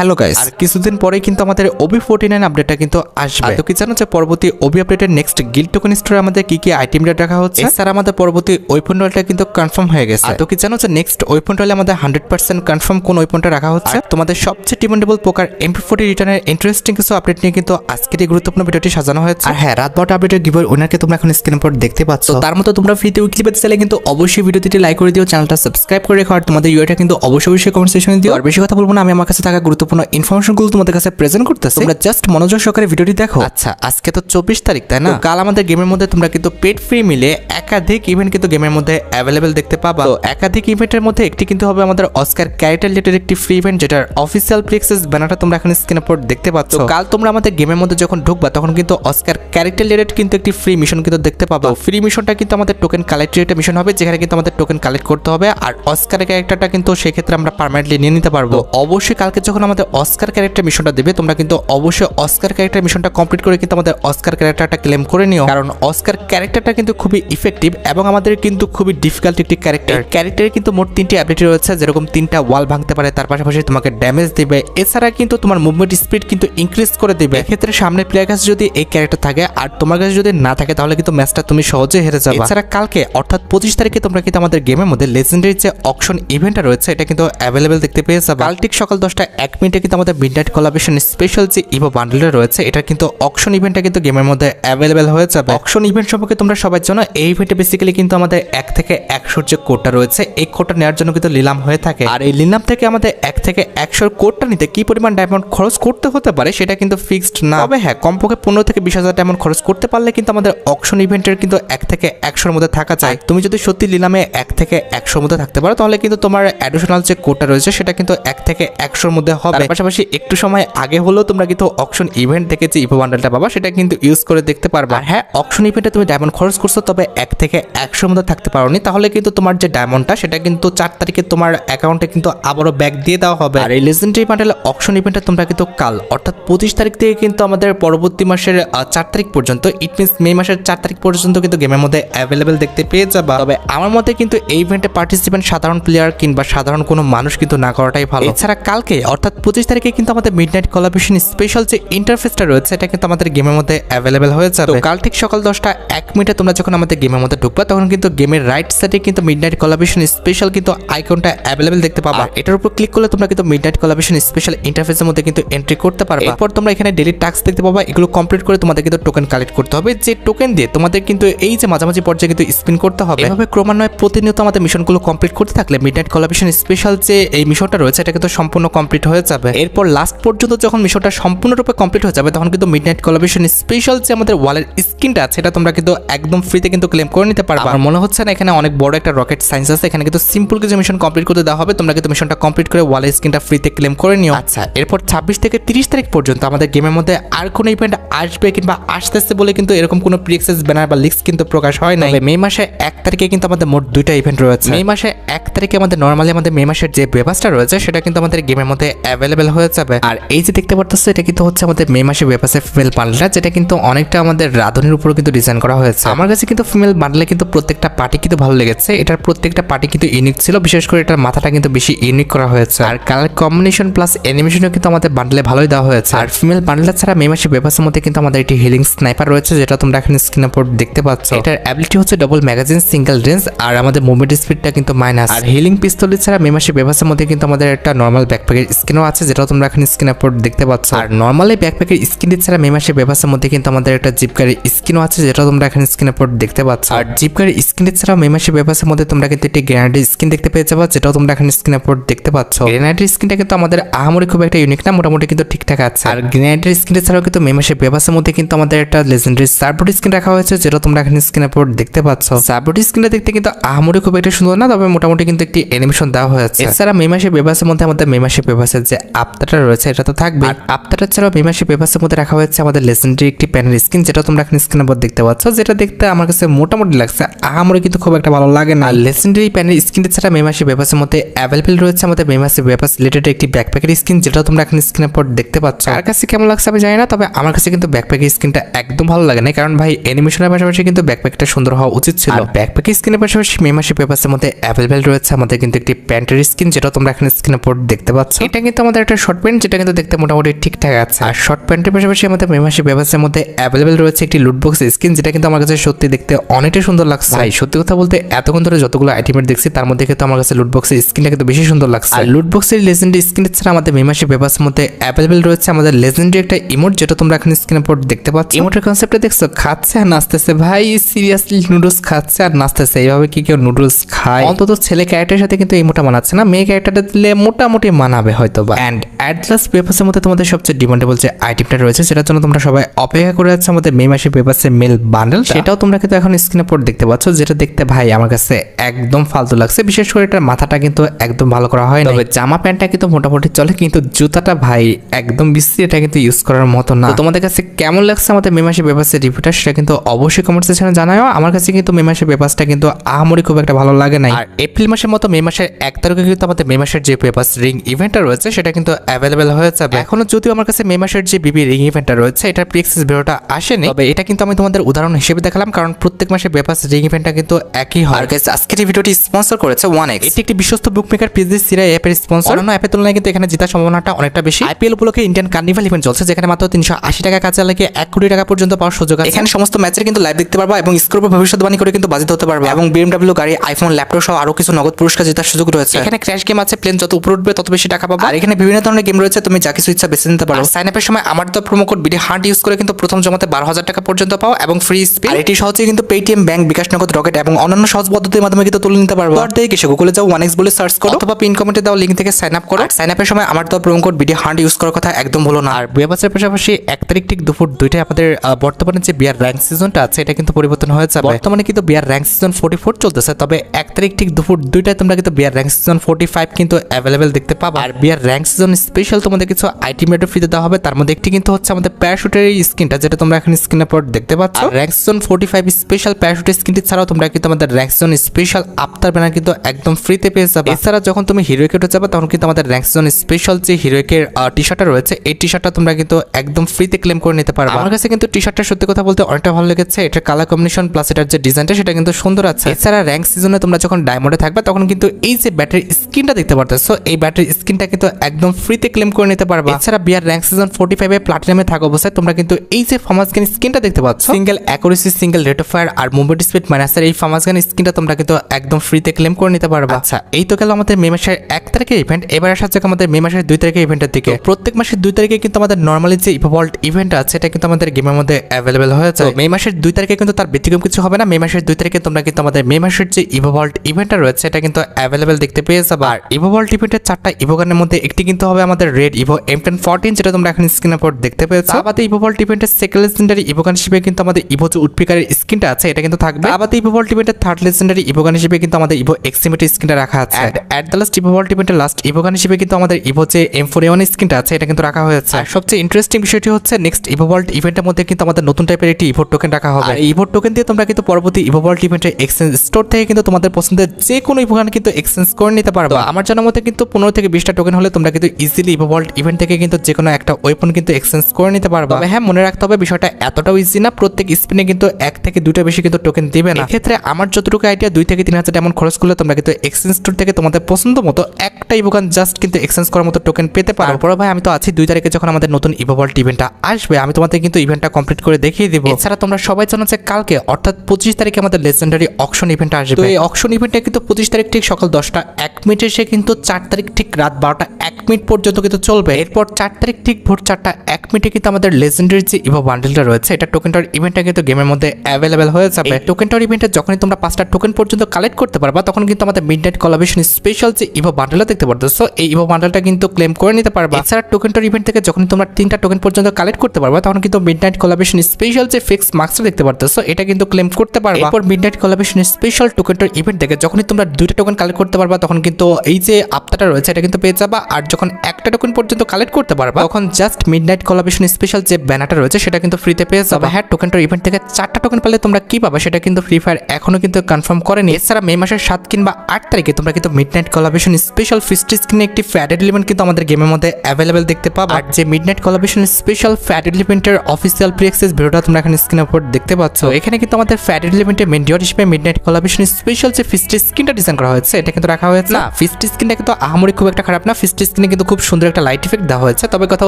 Hello guys আর কিছুদিন পরে কিন্তু আমাদের ওবি ফোর্টি নাইন আপডেটটা কিন্তু আসবে। তো কি জানো যে পরবর্তী ওবি আপডেটের নেক্সট গিল টোকেন স্টোরে আমাদের কি কি আইটেম রাখা হচ্ছে? স্যার আমাদের পরবর্তী ওয়েপন রয়েলটা কিন্তু কনফার্ম হয়ে গেছে। তো কি জানো যে নেক্সট ওয়েপন রয়েলে আমাদের হান্ড্রেড পার্সেন্ট কনফার্ম কোন ওয়েপনটা রাখা হচ্ছে? তোমাদের সবচেয়ে ডিমান্ডেবল পোকার এমপি ফোর্টি রিটার্নের ইন্টারেস্টিং কিছু আপডেট নিয়ে কিন্তু আজকের এই গুরুত্বপূর্ণ ভিডিওটি সাজানো হয়েছে। আর হ্যাঁ রাত বারোটা আপডেটের গিভার ওনারকে তোমরা এখন স্ক্রিনের পর দেখতে পাচ্ছ। তার মতো তোমরা ফ্রিতে উইকলি পেতে চাইলে কিন্তু অবশ্যই ভিডিওটি লাইক করে দিও চ্যানেলটা সাবস্ক্রাইব করে রেখো আর তোমাদের ইউটা কিন্তু অবশ্যই অবশ্যই কমেন্ট সেকশনে দিও। আর বেশি কথা বলব না আমি আমার কাছে থাকা গুরুত্বপূর্ণ ইনফরমেশনগুলো তোমাদের কাছে প্রেজেন্ট করতেছি। তোমরা জাস্ট মনোযোগ সহকারে ভিডিওটি দেখো। আচ্ছা আজকে তো চব্বিশ তারিখ তাই না? কাল আমাদের গেমের মধ্যে তোমরা কিন্তু পেড ফ্রি মিলে একাধিক ইভেন্ট কিন্তু গেমের মধ্যে অ্যাভেলেবেল দেখতে পাবা। তো একাধিক ইভেন্টের মধ্যে একটি কিন্তু হবে আমাদের অস্কার ক্যারেক্টার রিলেটেড একটি ফ্রি ইভেন্ট যেটার অফিসিয়াল প্রিক্সেস ব্যানারটা তোমরা এখন স্ক্রিনের পর দেখতে পাচ্ছ। তো কাল তোমরা আমাদের গেমের মধ্যে যখন ঢুকবা তখন কিন্তু অস্কার ক্যারেক্টার রিলেটেড কিন্তু একটি ফ্রি মিশন কিন্তু দেখতে পাবা। ফ্রি মিশনটা কিন্তু আমাদের টোকেন কালেক্ট রিলেটেড মিশন হবে যেখানে কিন্তু আমাদের টোকেন কালেক্ট করতে হবে। আর অস্কার ক্যারেক্টারটা কিন্তু সেক্ষেত্রে আমরা পার্মানেন্টলি নিয়ে নিতে পারব। অবশ্যই কালকে যখন আমাদের অস্কার ক্যারেক্টার মিশনটা দেবে, তোমরা কিন্তু অবশ্যই অস্কার ক্যারেক্টার মিশনটা কমপ্লিট করে কিন্তু আমাদের অস্কার ক্যারেক্টারটা ক্লেম করে নিও। কারণ অস্কার ক্যারেক্টারটা কিন্তু খুবই ইফেক্টিভ এবং আমাদের কিন্তু খুবই ডিফিকাল্ট একটি ক্যারেক্টার ক্যারেক্টারে কিন্তু মোট তিনটি অ্যাবিলিটি রয়েছে, যেরকম তিনটা ওয়াল ভাঙতে পারে, তার পাশাপাশি তোমাকে ড্যামেজ দেবে। এছাড়া কিন্তু তোমার মুভমেন্ট স্পিড কিন্তু ইনক্রিজ করে দেবে। এক্ষেত্রে সামনের প্লেয়ার কাছে যদি এই ক্যারেক্টার থাকে আর তোমার কাছে যদি না থাকে, তাহলে কিন্তু ম্যাচটা তুমি সহজে হেরে যাবে। এছাড়া কালকে, অর্থাৎ পঁচিশ তারিখে তোমরা কিন্তু আমাদের গেমের মধ্যে লেজেন্ডারি যে অকশন ইভেন্টটা রয়েছে, এটা কিন্তু অ্যাভেলেবেল দেখতে পেয়ে যাবে। কাল সকাল দশটা এক মিনিটে কিন্তু আমাদের মিডনাইট কলাবেশন স্পেশাল যে ইভো বান্ডেলটা রয়েছে, এটা কিন্তু অকশন ইভেন্টটা কিন্তু গেমের মধ্যে অ্যাভেলেবেল হয়ে যাবে। অকশন ইভেন্ট সম্পর্কে তোমরা সবাই জানো, এই ইভেন্টে বেসিক্যালি কিন্তু আমাদের এক থেকে একশোর যে কোডটা রয়েছে, এই কোডটা নেওয়ার জন্য কিন্তু লিলাম হয়ে থাকে। আর এই লিলাম থেকে আমাদের এক থেকে একশোর কোডটা নিতে কি পরিমাণ ডায়মন্ড খরচ করতে হতে পারে, সেটা কিন্তু ফিক্সড না। তবে হ্যাঁ কমপক্ষে পনেরো থেকে বিশ হাজার ডায়মন্ড খরচ করতে পারলে কিন্তু আমাদের অকশন ইভেন্টের কিন্তু এক থেকে একশোর মধ্যে থাকা চাই তুমি যদি সত্যি নিলামে এক থেকে একশোর মধ্যে থাকতে পারো, তাহলে কিন্তু তোমার অ্যাডিশনাল যে কোডটা রয়েছে, সেটা কিন্তু এক থেকে একশোর মধ্যে হবে তার পাশাপাশি একটু সময় আগে হলেও তোমরা কিন্তু অকশন ইভেন্ট থেকে যে ইভো বান্ডেলটা পাবা সেটা কিন্তু ইউজ করে দেখতে পারবা। আর হ্যাঁ অকশন ইভেন্টে তুমি ডায়মন্ড খরচ করছ তবে এক থেকে একশোর মধ্যে থাকতে পারোনি। তাহলে কিন্তু তোমার যে ডায়মন্ডটা সেটা কিন্তু চার তারিখে তোমার অ্যাকাউন্টে কিন্তু আবারও ব্যাক দিয়ে দেওয়া হবে। আর এই লেজেন্ডারি বান্ডেল অকশন ইভেন্টে তোমরা কিন্তু কাল অর্থাৎ পঁচিশ তারিখ থেকে কিন্তু আমাদের পরবর্তী মাসের চার তারিখ পর্যন্ত ইট মিনস মে মাসের চার তারিখ পর্যন্ত কিন্তু গেমের মধ্যে অ্যাভেলেবেল দেখতে পেয়ে যাবা। তবে আমার মতে কিন্তু এই ইভেন্টে পার্টিসিপেন্ট সাধারণ প্লেয়ার কিংবা সাধারণ কোনো মানুষ কিন্তু না করাটাই ভালো। এছাড়া কালকে অর্থাৎ পঁচিশ তারিখে কিন্তু আমাদের মিড নাইট কলাবেশন স্পেশাল যে ইন্টারফেসটা রয়েছে এটা কিন্তু আমাদের গেমের মধ্যে অ্যাভেলেবেল হয়ে যাবে। কাল ঠিক সকাল দশটা এক মিনিটে তোমরা যখন আমাদের গেমের মধ্যে ঢুকবা তখন কিন্তু গেমের রাইট সাইডে কিন্তু মিড নাইট কলাবেশন স্পেশাল কিন্তু আইকনটা অ্যাভেলেবেল দেখতে পাবা। এটার উপর ক্লিক করলে তোমরা কিন্তু মিড নাইট কলাবেশন স্পেশাল ইন্টারফেসের মধ্যে কিন্তু এন্ট্রি করতে পারবে। এরপর তোমরা এখানে ডেলি টাস্ক দেখতে পাবা এগুলো কমপ্লিট করে তোমাদের কিন্তু টোকেন কালেক্ট করতে হবে। যে টোকেন দিয়ে তোমাদের কিন্তু এই যে মাঝামাঝি পর্যায়ে কিন্তু স্পিন করতে হবে। এভাবে ক্রমান্বয়ে প্রতিনিয়ত আমাদের মিশনগুলো কমপ্লিট করতে থাকলে মিড নাইট কলাবেশন স্পেশাল যে এই মিশনটা রয়েছে এটা কিন্তু সম্পূর্ণ কমপ্লিট হয়ে যাবে। এরপর লাস্ট পর্যন্ত যখন মিশনটা সম্পূর্ণরূপে কমপ্লিট হয়ে যাবে তখন কিন্তু মিড নাইট কলাবেশন স্পেশাল যে আমাদের ওয়ালের স্কিনটা আছে এটা তোমরা কিন্তু একদম ফ্রিতে কিন্তু ক্লেম করে নিতে পারবে। আমার মনে হচ্ছে না এখানে অনেক বড় একটা রকেট সায়েন্স আছে এখানে কিন্তু সিম্পল কিছু মিশন কমপ্লিট করতে দেওয়া হবে তোমরা কিন্তু মিশনটা কমপ্লিট করে ওয়ালের স্কিনটা ফ্রিতে ক্লেম করে নিও। আচ্ছা এরপর ছাব্বিশ থেকে তিরিশ তারিখ পর্যন্ত আমাদের গেমের মধ্যে আর কোনো ইভেন্ট আসবে কিংবা আসতেছে বলে কিন্তু এরকম কোনো প্রিএক্সেস ব্যানার বা লিক্স কিন্তু প্রকাশ হয় না মে মাসে এক তারিখে কিন্তু আমাদের মোট দুইটা ইভেন্ট রয়েছে। মে মাসে এক তারিখে আমাদের নর্মালি আমাদের মে মাসের যে ব্যবস্থা রয়েছে সেটা কিন্তু আমাদের গেমের মধ্যে অ্যাভেলেবেল হয়ে যাবে। আর এই যে দেখতে পারতেছো, এটা কিন্তু হচ্ছে আমাদের মে মাসে ব্যবসায় ফিমেল বান্ডেলটা যেটা কিন্তু অনেকটা আমাদের রাধুনির উপর কিন্তু ডিজাইন করা হয়েছে। আমার কাছে কিন্তু ফিমেল বান্ডেলে কিন্তু প্রত্যেকটা পার্টি কিন্তু ভালো লেগেছে। এটার প্রত্যেকটা পার্টি কিন্তু ইউনিক ছিল, বিশেষ করে এটার মাথাটা কিন্তু বেশি ইউনিক করা হয়েছে। আর কালার কম্বিনেশন প্লাস অ্যানিমেশনও কিন্তু আমাদের বান্ডেলে ভালোই দেওয়া হয়েছে। আর ফিমেল বান্ডেল ছাড়া মে মাসে ব্যবসার মধ্যে কিন্তু আমাদের একটি হিলিং স্নাইপার রয়েছে, যেটা তোমরা এখানে স্ক্রিন উপর দেখতে পাচ্ছ। এটার অ্যাবিলিটি হচ্ছে ডবল ম্যাগাজিন সিঙ্গেল রেঞ্জ আর আমাদের মুভমেন্ট স্পিডটা কিন্তু মাইনাস আর হিলিং পিস্তল ছাড়া মে মাসে ব্যবসার মধ্যে কিন্তু আমাদের একটা নর্মাল ব্যাকপ্যাকের স্কিনও আছে, যেটা তোমরা এখানে স্ক্রিন উপর দেখতে পাচ্ছ। আর নর্মালি ব্যাকপ্যাকের স্কিন ছাড়া মে মাসে ব্যবসার মধ্যে কিন্তু আমাদের একটা জিপকারের স্কিনও আছে, যেটা তোমরা এখানে স্ক্রিন উপর দেখতে পাচ্ছ। আর জিপকারের স্কিন ছাড়া মে মাসে ব্যবসার মধ্যে তোমরা কিন্তু একটি গ্রেনাডের স্কিন দেখতে পেয়ে যাবে, যেটাও তোমরা এখানে স্ক্রিন উপর দেখতে পাচ্ছ। গ্রেনাডের স্কিনটা কিন্তু আমাদের আহামরি খুব একটা ইউনিক না, মোটামুটি কিন্তু ঠিকঠাক আছে। আর গ্রেনাডের স্কিন ছাড়াও কিন্তু মে মাসে ব্যবসার মধ্যে কিন্তু আমাদের একটা লেজেন্ডারি সার্বোট স্কিন রাখা হয়েছে, যেটা তোমরা এখানে স্ক্রিন উপর দেখতে পাচ্ছ। সার্বোট স্কিনটা দেখতে কিন্তু আহামরি খুব একটা সুন্দর না, তবে মোটামুটি কিন্তু একটি অ্যানিমেশন দেওয়া হয়েছে। এছাড়া মে মাসে ব্যবসার মধ্যে আমাদের মে মাসে ব্যবসার যে আপতাটা রয়েছে এটা তো থাকবে আর আপতাটা ছাড়াও মে মাসে ব্যবসার মধ্যে রাখা হয়েছে আমাদের লেজেন্ডারি একটি প্যানেল স্কিন যেটা তোমরা এখানে স্ক্রিন উপর দেখতে পাচ্ছ। যেটা দেখতে আমার কাছে মোটামুটি লাগছে আহামরি কিন্তু খুব একটা ভালো লাগে না। লেজেন্ডারি প্যানেল স্কিন ছাড়া মে মাসে ব্যবসার মধ্যে অ্যাভেলেবেল রয়েছে আমাদের মে মাসে ব্যবসা রিলেটেড একটি ব্যাকপ্যাকের স্কিন যেটা তোমরা এখানে স্ক্রিনের পর দেখতে পাচ্ছ। আর কাছে কেমন লাগছে আমি জানি না তবে আমার কাছে কিন্তু ব্যাকপ্যাকের স্কিনটা একদম ভালো লাগে না কারণ ভাই অ্যানিমেশনের পাশাপাশি কিন্তু ব্যাকপ্যাকটা সুন্দর হওয়া উচিত ছিল। ব্যাকপ্যাকের স্কিনের পাশাপাশি মে মাসে পেপার্সের মধ্যে অ্যাভেলেবেল রয়েছে আমাদের কিন্তু একটি প্যান্টের স্কিন যেটা তোমরা এখানে স্ক্রিনের পর দেখতে পাচ্ছ। এটা কিন্তু আমাদের একটা শর্ট প্যান্ট যেটা কিন্তু দেখতে মোটামুটি ঠিকঠাক আছে। আর শর্ট প্যান্টের পাশাপাশি আমাদের মে মাসে ব্যবসার মধ্যে অ্যাভেলেবেল রয়েছে একটি লুটবক্স স্কিন যেটা কিন্তু আমার কাছে সত্যি দেখতে অনেকটাই সুন্দর লাগছে। ভাই সত্যি কথা বলতে এতক্ষণ ধরে যতগুলো আইটেমের দেখছি তার মধ্যে কিন্তু আমার কাছে লুটবক্সের স্কিনটা কিন্তু বেশি সুন্দর লাগছে। আর লুটবক্সের লেজেন্ডারি স্কিন ছাড়া আমাদের মে মাসে ব্যবসার মধ্যে অ্যাভেলেবেল রয়েছে আমাদের লেজেন্ডারি একটা ইমোট যেটা তোমরা এখন স্ক্রিনের পর দেখতে পাচ্ছ। ইমোটের কনসেপ্টটা দেখছ? খাচ্ছে আর নাচতেছে। ভাই সিরিয়াসলি নুডলস খাচ্ছে আর নাচতেছে। এইভাবে কি কেউ নুডলস খায়? অন্তত ছেলে ক্যারেক্টারের সাথে কিন্তু এই মোটা মানাচ্ছে না। মেয়ে ক্যারেক্টারটা দিলে মোটামুটি মানাবে হয়তো বা অ্যান্ড অ্যাডলাস পেপার্সের মধ্যে তোমাদের সবচেয়ে ডিমান্ডেবল যে আইটেমটা রয়েছে সেটার জন্য তোমরা সবাই অপেক্ষা করে যাচ্ছে আমাদের মে মাসে পেপার্সের মেল বান্ডেল সেটাও তোমরা কিন্তু এখন স্ক্রিনের পর দেখতে পাচ্ছ যেটা দেখতে ভাই আমার কাছে একদম ফালতু লাগছে। বিশেষ করে এটার মাথাটা কিন্তু একদম ভালো করা হয় তবে জামা প্যান্টটা কিন্তু মোটামুটি চলে কিন্তু জুতাটা ভাই একদম বিশ্রী এটা কিন্তু ইউজ করার মতো না। তোমাদের কাছে কেমন লাগছে আমাদের মে মাসে পেপার্সের রিভিউটা সেটা কিন্তু অবশ্যই কমেন্ট সেকশনে জানাও আমার কাছে কিন্তু মে মাসের পেপার্সটা কিন্তু আহামরি খুব একটা ভালো লাগে না আর এপ্রিল মাসের মতো মে মাসের এক তারিখে কিন্তু আমাদের মে মাসের যে পেপার্স রিং ইভেন্টটা রয়েছে সেটা কিন্তু অ্যাভেলেবেল হয়ে যাবে। এখনও যদিও আমার কাছে মে মাসের যে বিবি রিং ইভেন্টটা রয়েছে এটার প্রিক্সেস ভিডিওটা আসেনি। তবে এটা কিন্তু আমি তোমাদের উদাহরণ হিসেবে দেখালাম কারণ প্রত্যেক মাসে পেপার্স রিং ইভেন্টটা কিন্তু একই হয়। আর guys, আজকের এই ভিডিওটি স্পন্সর করেছে ওয়ান এক্স এটি একটি বিশ্বস্ত বুকমেকার পিজি সিরা অ্যাপের স্পন্সর অন্যান্য অ্যাপের তুলনায় কিন্তু এখানে জেতার সম্ভাবনাটা অনেকটা বেশি। আইপিএল উপলক্ষে ইন্ডিয়ান কার্নিভাল ইভেন্ট চলছে যেখানে মাত্র তিনশো আশি টাকা কাছে লাগে এক কোটি টাকা পর্যন্ত পাওয়ার সুযোগ আছে। এখানে সমস্ত ম্যাচের কিন্তু লাইভ দেখতে পারবা এবং স্কোর ভবিষ্যৎবাণী করে কিন্তু বাজিত হতে পারবে। এবং বিএমডব্লিউ গাড়ি আইফোন ল্যাপটপ সহ আরও কিছু নগদ পুরস্কার জেতার সুযোগ রয়েছে। এখানে ক্র্যাশ গেম আছে প্লেন যত উপরে উঠবে তত বেশি টাকা পাবা। আর এখানে বিভিন্ন ধরনের গেম রয়েছে তুমি যা কিছু ইচ্ছা বেছে নিতে পারো। সাইন আপের সময় আমার তো promo code BD heart use করে কিন্তু প্রথম জমাতে বারো হাজার টাকা পর্যন্ত পাও এবং ফ্রি স্পিন এটি সহজে কিন্তু পেটিএম ব্যাংক বিকাশ নগদ রকেট এবং অন্যান্য সহজ পদ্ধতির মাধ্যমে কিন্তু তুলে নিতে পারব। আর দেখে গুগলে যাও ওয়ান এক্স বলে সার্চ করো। অথবা পিন কমেন্টে দাও লিঙ্ক থেকে সাইন আপ করো। সাইন আপের সময় আমার তো promo code BD heart use করার কথা একদম ভুলো না। আর বিয়াবাসের পাশাপাশি এক তারিখ ঠিক দুপুর দুইটায় আমাদের বর্তমানে যে বিয়ার র্যাঙ্ক সিজনটা আছে এটা কিন্তু পরিবর্তন হয়ে যাবে। বর্তমানে কিন্তু BR rank season forty four চলতেছে তবে এক তারিখ ঠিক দুপুর দুইটায় তোমরা কিন্তু BR rank season forty five কিন্তু অ্যাভেলেবেল দেখতে পাবা। আর বিয়ার র্যাঙ্ক সিজন স্পেশাল তোমাদের কিছু আইটেমেটও ফ্রিতে দেওয়া হবে। তার মধ্যে একটি কিন্তু হচ্ছে আমাদের প্যারাশুটের এই স্কিনটা যেটা তোমরা এখন স্ক্রিনের পর দেখতে পাচ্ছ। Rank season forty five special প্যারাশুটের স্কিনটি ছাড়াও তোমরা কিন্তু আমাদের র্যাঙ্ক সিজন স্পেশাল আফতার ব্যানার কিন্তু একদম ফ্রিতে পেয়ে যাবে। এছাড়া যখন তুমি হিরোইকে উঠে যাবে তখন কিন্তু আমাদের র্যাঙ্ক সিজন স্পেশাল যে হিরোইকের টি শার্টটা রয়েছে এই টি শার্টটা তোমরা কিন্তু একদম ফ্রিতে ক্লেম করে নিতে পারবে। আমার কাছে কিন্তু টি শার্টটা সত্যি কথা বলতে অনেকটা ভালো লেগেছে। এটার কালার কম্বিনেশন প্লাস এটার যে ডিজাইনটা সেটা কিন্তু সুন্দর আছে। এছাড়া র্যাঙ্ক সিজনে তোমরা যখন ডায়মন্ডে থাকবে তখন কিন্তু এই যে ব্যাটারি স্ক্রিনটা দেখতে পারতেছো এই ব্যাটারি স্ক্রিনটা কিন্তু একদম ফ্রিতে ক্লেম করে নিতে পারবে। এছাড়া বিয়ার র্যাঙ্ক সিজন ফোর্টি ফাইভে প্লাটিনামে থাকা অবস্থায় তোমরা কিন্তু এই যে ফার্মাস গান স্ক্রিনটা দেখতে পাচ্ছ single accuracy single rate of fire R movement speed মাইনাসের এই ফার্মাস গান স্ক্রিনটা তোমরা কিন্তু একদম ফ্রিতে ক্লেম করে নিতে পারবে। আচ্ছা এই তো গেল আমাদের মে মাসের এক তারিখের ইভেন্ট এবার আসা যাক আমাদের মে মাসের দুই তারিখের ইভেন্টের দিকে। প্রত্যেক মাসের দুই তারিখে কিন্তু আমাদের নর্মালি যে ইভোভল্ট ইভেন্ট আছে এটা কিন্তু আমাদের গেমের মধ্যে অ্যাভেলেবেল হয়েছে মে মাসের দুই তারিখে কিন্তু তার ব্যতিক্রম কিছু হবে না মে মাসের দুই তারিখে তোমরা কিন্তু আমাদের মে মাসের যে ইভোভল্ট ইভেন্টটা রয়েছে এটা কিন্তু অ্যাভেলেবেল দেখতে পেয়ে যাবে। আর ইভোভল্ট ইভেন্টের চারটা ইভোগানের মধ্যে একটি কিন্তু হবে আমাদের red Evo M ten fourteen যেটা তোমরা এখন স্ক্রিনের পর দেখতে পেয়েছ। আবাতে ইভোভল্ট ইভেন্টের সেকেন্ড লেজেন্ডারি ইভোগান হিসেবে কিন্তু আমাদের ইভো যে উৎপিকারের স্ক্রিনটা আছে এটা কিন্তু থাকবে। আবাতে ইভোভল্ট ইভেন্টের থার্ড লেজেন্ডারি ইভোগান হিসেবে কিন্তু আমাদের ইভো এক্সিমিটি স্ক্রিনটা রাখা আছে। অ্যাট দ্য লাস্ট ইভোভল্ট ইভেন্টের লাস্ট ইভোগান হিসেবে কিন্তু আমাদের ইভো যে এম ফোর এওয়ান স্ক্রিনটা আছে এটা কিন্তু রাখা হয়েছে। আর সবচেয়ে ইন্টারেস্টিং বিষয়টি হচ্ছে নেক্সট ইভোভল্ট ইভেন্টের মধ্যে কিন্তু আমাদের নতুন টাইপের একটি ইভো টোকেন রাখা হবে। ইভোট টোকেন দিয়ে তোমরা কিন্তু পরবর্তী ইভোভল্ট ইভেন্টের এক্সচেঞ্জ স্টোর থেকে কিন্তু তোমাদের পছন্দের যে কোনো ইভোগান কিন্তু এক্সচেঞ্জ করে নিতে পারবে। আমার জানার মতে কিন্তু পনেরো থেকে বিশটা টোকেন হলে তোমরা কিন্তু ইজিলি ইভোভল্ট ইভেন্ট থেকে কিন্তু যে কোনো একটা ওয়েপন কিন্তু এক্সচেঞ্জ করে নিতে পারবে। তবে হ্যাঁ মনে রাখতে হবে বিষয়টা এতটাও ইজি না প্রত্যেক স্পিনে কিন্তু এক থেকে দুটো বেশি কিন্তু টোকেন দিবে না। ক্ষেত্রে আমার যতটুকু আইডিয়া দুই থেকে তিন হাজার এমন খরচ করলে তোমরা কিন্তু এক্সচেঞ্জ স্টোর থেকে তোমাদের পছন্দ মতো একটা ইভোগান জাস্ট কিন্তু এক্সচেঞ্জ করার মতো টোকেন পেতে পারো। তারপরে ভাই আমি তো আছি দুই তারিখে যখন আমাদের নতুন ইভোভল্ট ইভেন্টটা আসবে আমি তোমাদের কিন্তু ইভেন্টটা কমপ্লিট করে দেখিয়ে দিব। এছাড়া তোমরা সবাই জানো যে কালকে অর্থাৎ পঁচিশ তারিখে আমাদের লেজেন্ডারি অকশন ইভেন্ট আসবে। তো এই অকশন ইভেন্টটা কিন্তু পঁচিশ তারিখ ঠিক সকাল দশটা এক মিনিটে সে কিন্তু চার তারিখ ঠিক রাত বারোটা এক মিনিট পর্যন্ত কিন্তু চলবে এরপর চার তারিখ ঠিক ভোর চারটা এক মিনিটে কিন্তু আমাদের লেজেন্ডারি যে ইভো বান্ডেলটা রয়েছে এটা টোকেনটার ইভেন্টটা কিন্তু গেমের মধ্যে অ্যাভেলেবেল হয়ে যাবে। টোকেনটার ইভেন্টে যখনই তোমরা পাঁচটা টোকেন পর্যন্ত কালেক্ট করতে পারবা তখন কিন্তু আমাদের মিড নাইট কলাবেশন স্পেশাল যে ইভো বান্ডেলটা দেখতে পারতেছো এই ইভো বান্ডেলটা কিন্তু ক্লেম করে নিতে পারবা। এছাড়া টোকেনটার ইভেন্ট থেকে যখন তোমরা তিনটা টোকেন পর্যন্ত কালেক্ট করতে পারবা তখন কিন্তু মিড নাইট কলাবেশন স্পেশাল যে ফিক্স মার্কসটা দেখতে পারতেছো এটা কিন্তু ক্লেম করতে পারবা। এরপর মিড নাইট কলাবেশন স্পেশাল টোকেনটার ইভেন্ট থেকে যখনই তোমরা দুইটা টোকেন কালেক্ট করতে পারবা তখন কিন্তু এই যে আপতাটা রয়েছে এটা কিন্তু পেয়ে যাবা। আর যখন একটা টোকেন পর্যন্ত কালেক্ট করতে পারবা তখন just midnight collaboration special যে ব্যানারটা রয়েছে সেটা কিন্তু ফ্রিতে পেয়ে যাবে। হ্যাঁ টোকেনটার ইভেন্ট থেকে চারটা টোকেন পেলে তোমরা কি পাবা সেটা কিন্তু ফ্রি ফায়ার এখনও কিন্তু কনফার্ম করেনি। এছাড়া মে মাসের সাত কিংবা আট তারিখে তোমরা কিন্তু মিড নাইট কলাবেশন স্পেশাল ফিস্টি স্ক্রিনে একটি ফ্যাট এলিমেন্ট কিন্তু আমাদের গেমের মধ্যে অ্যাভেলেবেল দেখতে পাবা। আর যে মিড নাইট কলাবেশন স্পেশাল ফ্যাট এলিমেন্টের অফিসিয়াল প্রি অ্যাক্সেস ভিডিওটা তোমরা এখানে স্ক্রিনের উপর দেখতে পাচ্ছ। এখানে কিন্তু আমাদের ফ্যাট এলিমেন্টের মেন ডিওর হিসেবে মিড নাইট কলাবেশন স্পেশাল যে ফিস্টি স্ক্রিনটা ডিজাইন করা হয়েছে এটা কিন্তু রাখা হয়েছে। না ফিস্টি স্ক্রিনটা কিন্তু আহামরি খুব একটা খারাপ না। ফিস্টি স্ক্রিনে কিন্তু খুব সুন্দর একটা লাইট ইফেক্ট দেওয়া হয়েছে। তবে কথা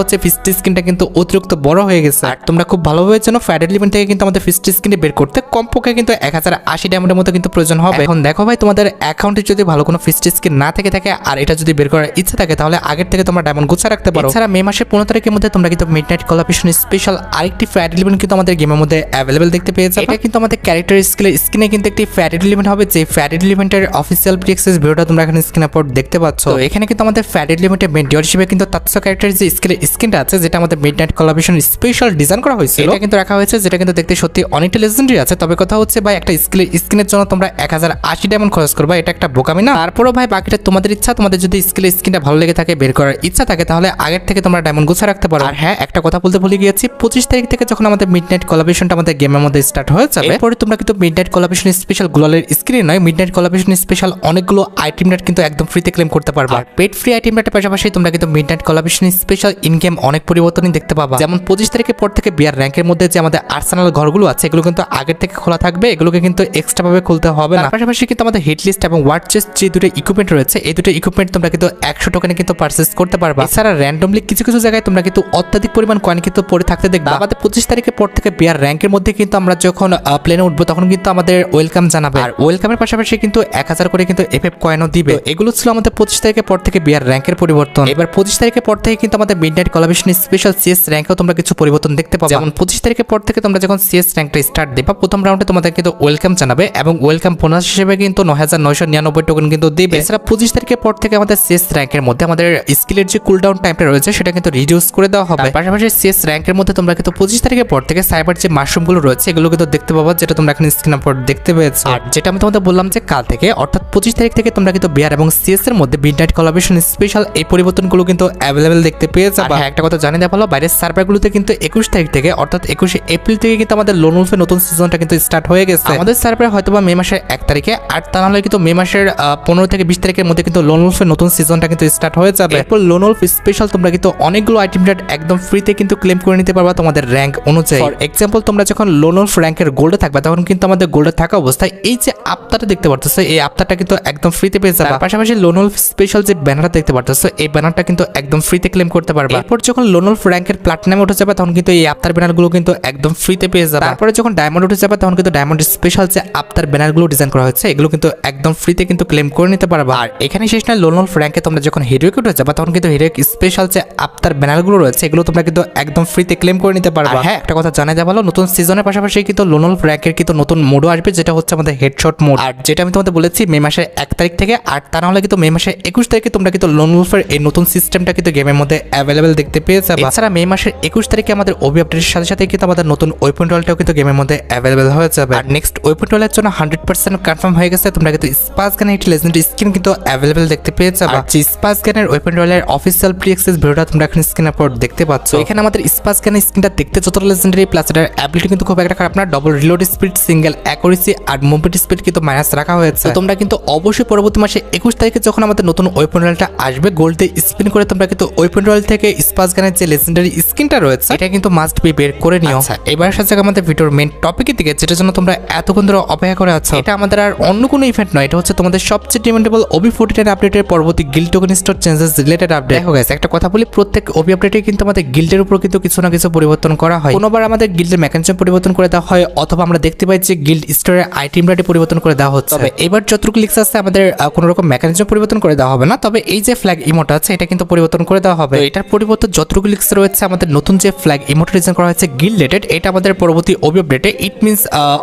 হচ্ছে ফিস্ট স্ক্রিনটা কিন্তু অতিরিক্ত বড় হয়ে গেছে। আর তোমরা খুব ভালোভাবে জানো ফ্যাট এলিমেন্ট থেকে কিন্তু আমাদের ফিস্ট স্ক্রিনে বের করতে কমপক্ষে কিন্তু এক হাজার আশি ডায়মন্ডের মতো কিন্তু প্রয়োজন হবে। এখন দেখো ভাই তোমাদের অ্যাকাউন্টে যদি ভালো কোনো ফিস্ট স্ক্রিন না থেকে থাকে আর এটা যদি বের করার ইচ্ছা থাকে তাহলে আগের থেকে তোমরা ডায়মন্ড গুছা রাখতে পারো। এছাড়া মে মাসের পনেরো তারিখের মধ্যে তোমরা কিন্তু মিড নাইট কলাপেশন স্পেশাল আরেকটি ফ্যাট এলিমেন্ট কিন্তু আমাদের গেমের মধ্যে অ্যাভেলেবেল দেখতে পেয়ে যাবে এটা কিন্তু আমাদের ক্যারেক্টার স্কিলের স্ক্রিনে কিন্তু একটি ফ্যাট এলিমেন্ট হবে। যে ফ্যাট এলিমেন্টের অফিসিয়াল প্রিক্সেস ভিডিওটা তোমরা এখানে স্ক্রিন আপলোড দেখতে পাচ্ছ তো এখানে কিন্তু আমাদের ফ্যাট এলিমেন্টের মেন ডিওর হিসেবে কিন্তু তাৎস ক্যারেক্টার যে স্কিলের স্ক্রিনটা আছে যেটা আমাদের midnight collaboration special design করা হয়েছিল। এটা কিন্তু রাখা হয়েছে যেটা কিন্তু দেখতে সত্যি অনেকটা লেজেন্ডারি আছে। তবে কথা হচ্ছে ভাই একটা স্কিলের স্ক্রিনের জন্য তোমরা এক হাজার আশি ডায়মন্ড খরচ করবা এটা একটা বোকামি না। তারপরও ভাই বাকিটা তোমাদের ইচ্ছা তোমাদের যদি স্কিলের স্ক্রিনটা ভালো লেগে থাকে বের করার ইচ্ছা থাকে তাহলে আগের থেকে তোমরা ডায়মন্ড গুছা রাখতে পারো। আর হ্যাঁ একটা কথা বলতে ভুলে গিয়েছি পঁচিশ তারিখ থেকে যখন আমাদের মিড নাইট কলাবেশনটা আমাদের গেমের মধ্যে স্টার্ট হয়ে যাবে এরপরে তোমরা কিন্তু মিড নাইট কলাবেশন স্পেশাল গ্লোয়ালের স্ক্রিনে নয় মিড নাইট কলাবেশন স্পেশাল অনেকগুলো আইটেম নেট কিন্তু একদম ফ্রিতে ক্লেম করতে পারবা। পেড ফ্রি আইটেম নেটের পাশাপাশি তোমরা কিন্তু midnight collaboration special in game অনেক পরিবর্তনই দেখতে পাবা। যেমন পঁচিশ তারিখের পর থেকে বিয়ার র্যাঙ্কের মধ্যে যে আমাদের আর্সেনাল ঘরগুলো আছে এগুলো কিন্তু আগের থেকে খোলা থাকবে এগুলোকে কিন্তু এক্সট্রা ভাবে খুলতে হবে না। পাশাপাশি কিন্তু আমাদের হিট লিস্ট এবং ওয়ার্ড চেস্ট যে দুটো ইকুইপমেন্ট রয়েছে এই দুটো ইকুইপমেন্ট তোমরা কিন্তু একশো টোকেনে কিন্তু পারচেস করতে পারবা। এছাড়া র্যান্ডমলি কিছু কিছু জায়গায় তোমরা কিন্তু অত্যাধিক পরিমাণ কয়েন কিন্তু পড়ে থাকতে দেখবে। আমাদের পঁচিশ তারিখের পর থেকে বিয়ার র্যাঙ্কের মধ্যে কিন্তু আমরা যখন প্লেনে উঠবো তখন কিন্তু আমাদের ওয়েলকাম জানাবে। আর ওয়েলকামের পাশাপাশি কিন্তু এক হাজার করে কিন্তু এফ এফ কয়েনও দিবে। এগুলো ছিল আমাদের পঁচিশ তারিখের পর থেকে বিয়ার র্যাঙ্কের পরিবর্তন। এবার পঁচিশ তারিখের পর থেকে কিন্তু আমাদের midnight collaboration special CS র্যাঙ্কেও তোমরা কিছু পরিবর্তন দেখতে পাবে। যেমন পঁচিশ তারিখের পর থেকে তোমরা যখন সিএস র্যাঙ্কটা স্টার্ট দেবা প্রথম রাউন্ডে তোমাদের কিন্তু ওয়েলকাম জানাবে এবং ওয়েলকাম বোনাস হিসেবে কিন্তু নয় হাজার নয়শো নিরানব্বই টোকেন কিন্তু দেবে। এছাড়া পঁচিশ তারিখের পর থেকে আমাদের সিএস র্যাঙ্কের মধ্যে আমাদের স্কিলের যে কুলডাউন টাইমটা রয়েছে সেটা কিন্তু রিডিউস করে দেওয়া হবে। পাশাপাশি সিএস র্যাঙ্কের মধ্যে তোমরা কিন্তু পঁচিশ তারিখের পর থেকে সাইবার যে মাশরুমগুলো রয়েছে এগুলো কিন্তু দেখতে পাবো যেটা তোমরা এখন স্ক্রিন আপলোড দেখতে পেয়েছ। আর যেটা আমি তোমাদের বললাম যে কাল থেকে অর্থাৎ পঁচিশ তারিখ থেকে তোমরা কিন্তু বিয়ার এবং সিএস এর মধ্যে মিড নাইট কলাবেশন স্পেশাল এই পরিবর্তনগুলো কিন্তু অ্যাভেলেবেল দেখতে পেয়ে যাবে হ্যাঁ একটা কথা জানিয়ে দেওয়া ভালো বাইরের সার্ভারগুলোতে কিন্তু একুশ তারিখ থেকে অর্থাৎ একুশে এপ্রিল থেকে কিন্তু আমাদের লোন উলফের নতুন সিজনটা কিন্তু স্টার্ট হয়ে গেছে। আমাদের সার্ভারে হয়তো বা মে মাসের এক তারিখে আর তা নাহলে কিন্তু মে মাসের পনেরো থেকে বিশ তারিখের মধ্যে কিন্তু লোন উলফের নতুন সিজনটা কিন্তু স্টার্ট হয়ে যাবে। এরপর লোন উলফ স্পেশাল তোমরা কিন্তু অনেকগুলো আইটেম একদম ফ্রিতে কিন্তু ক্লেম করে নিতে পারবা তোমাদের র্যাঙ্ক অনুযায়ী। ফর এক্সাম্পল তোমরা যখন লোন উলফ র্যাঙ্কের গোল্ডে থাকবে তখন কিন্তু আমাদের গোল্ডে থাকা অবস্থায় এই যে আপতাটা দেখতে পারতেছো এই আপতাটা কিন্তু একদম ফ্রিতে পেয়ে যাবে। পাশাপাশি লোন উলফ স্পেশাল যে ব্যানারটা দেখতে পারতেছো এই ব্যানারটা কিন্তু একদম ফ্রিতে ক্লেম করতে পারবে। এরপর যখন লোন উলফ র্যাঙ্কের প্লাটিনামে উঠে যাবে, তখন কিন্তু এই আফতার ব্যানারগুলো কিন্তু একদম ফ্রিতে পেয়ে যাবে। তারপরে যখন ডায়মন্ড উঠে যাবে, তখন কিন্তু ডায়মন্ড স্পেশাল যে আফতার ব্যানারগুলো ডিজাইন করা হয়েছে, এগুলো কিন্তু একদম ফ্রিতে কিন্তু ক্লেম করে নিতে পারবে। আর এখানে শেষ নয় লোন উলফ র্যাঙ্কে তোমরা যখন হিরোইক উঠে যাবে, তখন কিন্তু হিরোইক স্পেশাল যে আফতার ব্যানারগুলো রয়েছে, এগুলো তোমরা কিন্তু একদম ফ্রিতে ক্লেম করে নিতে পারবে। হ্যাঁ একটা কথা জানা যায় ভালো নতুন সিজনের পাশাপাশি কিন্তু লোন উলফ র্যাঙ্কের কিন্তু নতুন মোডও আসবে, যেটা হচ্ছে আমাদের হেডশট মোড আর যেটা আমি তোমাদের বলেছি, মে মাসের এক তারিখ থেকে, আর তা নাহলে কিন্তু মে মাসের একুশ তারিখে তোমরা কিন্তু লোন এই নতুন সিস্টেমটা কিন্তু গেমের মধ্যে অ্যাভেলেবেল দেখতে পেয়ে যাবে এছাড়া মে মাসের একুশ তারিখে আমাদের ওবি আপডেটের সাথে সাথে কিন্তু আমাদের নতুন ওয়েপন টলটাও কিন্তু গেমের মধ্যে অ্যাভেলেবেল হয়ে যাবে। আর নেক্সট ওয়েপন টলের জন্য হান্ড্রেড পার্সেন্ট কনফার্ম হয়ে গেছে তোমরা কিন্তু স্পাস গানের একটি লেজেন্ড স্কিন কিন্তু অ্যাভেলেবেল দেখতে পেয়ে যাবে। যে স্পাস গানের ওয়েপন টলের অফিসিয়াল প্রি অ্যাক্সেস ভিডিওটা তোমরা এখন স্ক্রিন আপলোড দেখতে পাচ্ছ। এখানে আমাদের স্পাস গানের স্কিনটা দেখতে যতটা লেজেন্ডারি প্লাস এটার অ্যাবিলিটি কিন্তু খুব একটা খারাপ না double reload speed single accuracy আর মুভমেন্ট স্পিড কিন্তু মাইনাস রাখা হয়েছে। তোমরা কিন্তু অবশ্যই পরবর্তী মাসে একুশ তারিখে যখন আমাদের নতুন ওয়েপন রয়েলটা আসবে গোল্ডে স্পিন করে তোমরা কিন্তু ওয়েপন রয়েল থেকে স্পাস গানের যে লেজেন্ডারি স্কিনটা রয়েছে এটা কিন্তু মাস্ট বি বের করে নিও। আচ্ছা। এবার সাথে আমাদের ভিডিওর মেন টপিকের দিকে যেটার জন্য তোমরা এতক্ষণ ধরে অপেক্ষা করে আছো। এটা আমাদের আর অন্য কোনো ইভেন্ট নয় এটা হচ্ছে তোমাদের সবচেয়ে ডিমান্ডেবল ওবি ফোর্টি নাইন আপডেটের পরবর্তী guild token store changes related update দেখো গেছে একটা কথা বলি প্রত্যেক ওবি আপডেটে কিন্তু আমাদের গিল্ডের উপর কিন্তু কিছু না কিছু পরিবর্তন করা হয়। কোনোবার আমাদের গিল্ডের মেকানিজম পরিবর্তন করে দেওয়া হয় অথবা আমরা দেখতে পাই যে গিল্ড স্টোরের আইটেম রেটে পরিবর্তন করে দেওয়া হচ্ছে। তবে এবার যতটুকু লিক্স আছে আমাদের কোনো রকম মেকানিজম পরিবর্তন করে দেওয়া হবে না। তবে এই যে ফ্ল্যাগ ইমোটা আছে এটা কিন্তু পরিবর্তন করে দেওয়া হবে। এটার পরিবর্তন যতটুকু লিক্স রয়েছে আমাদের নতুন যে ফ্ল্যাগ ইমোট ডিজাইন করা হয়েছে গিল রেটেড এটা আমাদের পরবর্তী ওবি আপডেটে it means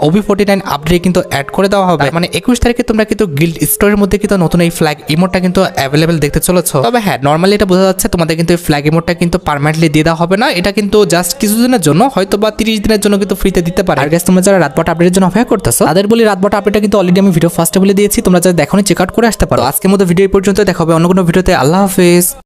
OB forty nine আপডেটে কিন্তু অ্যাড করে দেওয়া হবে। মানে একুশ তারিখে তোমরা কিন্তু গিল্ড স্টোরের মধ্যে কিন্তু নতুন এই ফ্ল্যাগ ইমোটটা কিন্তু অ্যাভেলেবেল দেখতে চলেছো। তবে হ্যাঁ নর্মালি এটা বোঝা যাচ্ছে তোমাদের কিন্তু এই ফ্ল্যাগ ইমোটটা কিন্তু পারমানেন্টলি দিয়ে দেওয়া হবে না। এটা কিন্তু জাস্ট কিছুদিনের জন্য হয়তো বা তিরিশ দিনের জন্য কিন্তু ফ্রিতে দিতে পারে। আর guys, তোমরা যারা রাত রাতবাট আপডেটের জন্য অপেক্ষা করতেছো তাদের বলি রাতবাট আপডেটটা কিন্তু অলরেডি আমি ভিডিও ফার্স্টে বলে দিয়েছি তোমরা যারা দেখো চেক আউট করে আসতে পারো। আজকের মতো ভিডিও পর্যন্ত দেখা হবে অন্য কোনো ভিডিওতে আল্লাহ হাফেজ